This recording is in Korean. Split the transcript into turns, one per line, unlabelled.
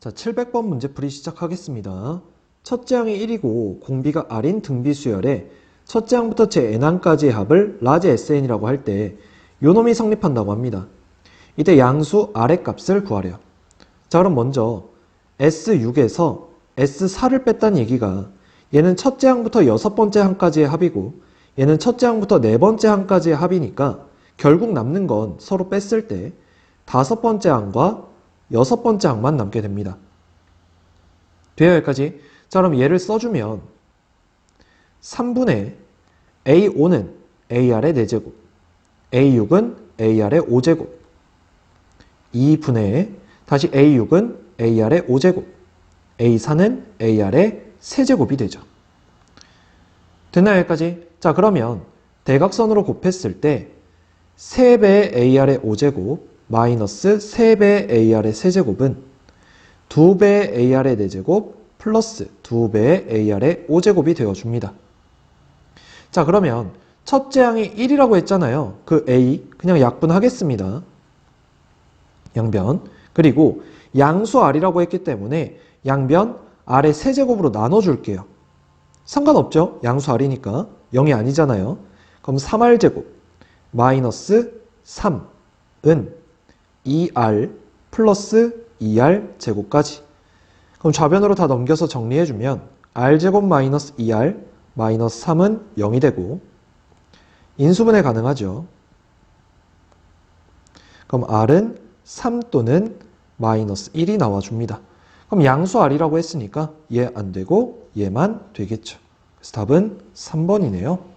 자, 700번 문제풀이 시작하겠습니다. 첫째 항이 1이고 공비가 R인 등비 수열에 첫째 항부터 제 n항까지의 합을 라지 SN이라고 할 때 요놈이 성립한다고 합니다. 이때 양수 R의 값을 구하래요. 자, 그럼 먼저 S6에서 S4를 뺐다는 얘기가 얘는 첫째 항부터 여섯 번째 항까지의 합이고 얘는 첫째 항부터 네 번째 항까지의 합이니까 결국 남는 건 서로 뺐을 때 다섯 번째 항과 여섯 번째 항만 남게 됩니다. 돼요 여기까지? 자 그럼 얘를 써주면 3분의 A5는 AR의 4제곱 A6은 AR의 5제곱 2분의 다시 A6은 AR의 5제곱 A4는 AR의 3제곱이 되죠. 됐나요 여기까지? 자 그러면 대각선으로 곱했을 때 3배의 AR의 5제곱 마이너스 3배의 AR의 세제곱은 2배의 AR의 4제곱 플러스 2배의 AR의 5제곱이 되어줍니다. 자 그러면 첫째 항이 1이라고 했잖아요. 그 A 그냥 약분하겠습니다. 양변 그리고 양수 R이라고 했기 때문에 양변 R의 세제곱으로 나눠줄게요. 상관없죠? 양수 R이니까 0이 아니잖아요. 그럼 3R제곱 마이너스 3은 2R 플러스 2R 제곱까지. 그럼 좌변으로 다 넘겨서 정리해주면 R제곱 마이너스 2R 마이너스 3은 0이 되고 인수분해 가능하죠. 그럼 R은 3 또는 마이너스 1이 나와줍니다. 그럼 양수 R이라고 했으니까 얘 안 되고 얘만 되겠죠. 그래서 답은 3번이네요.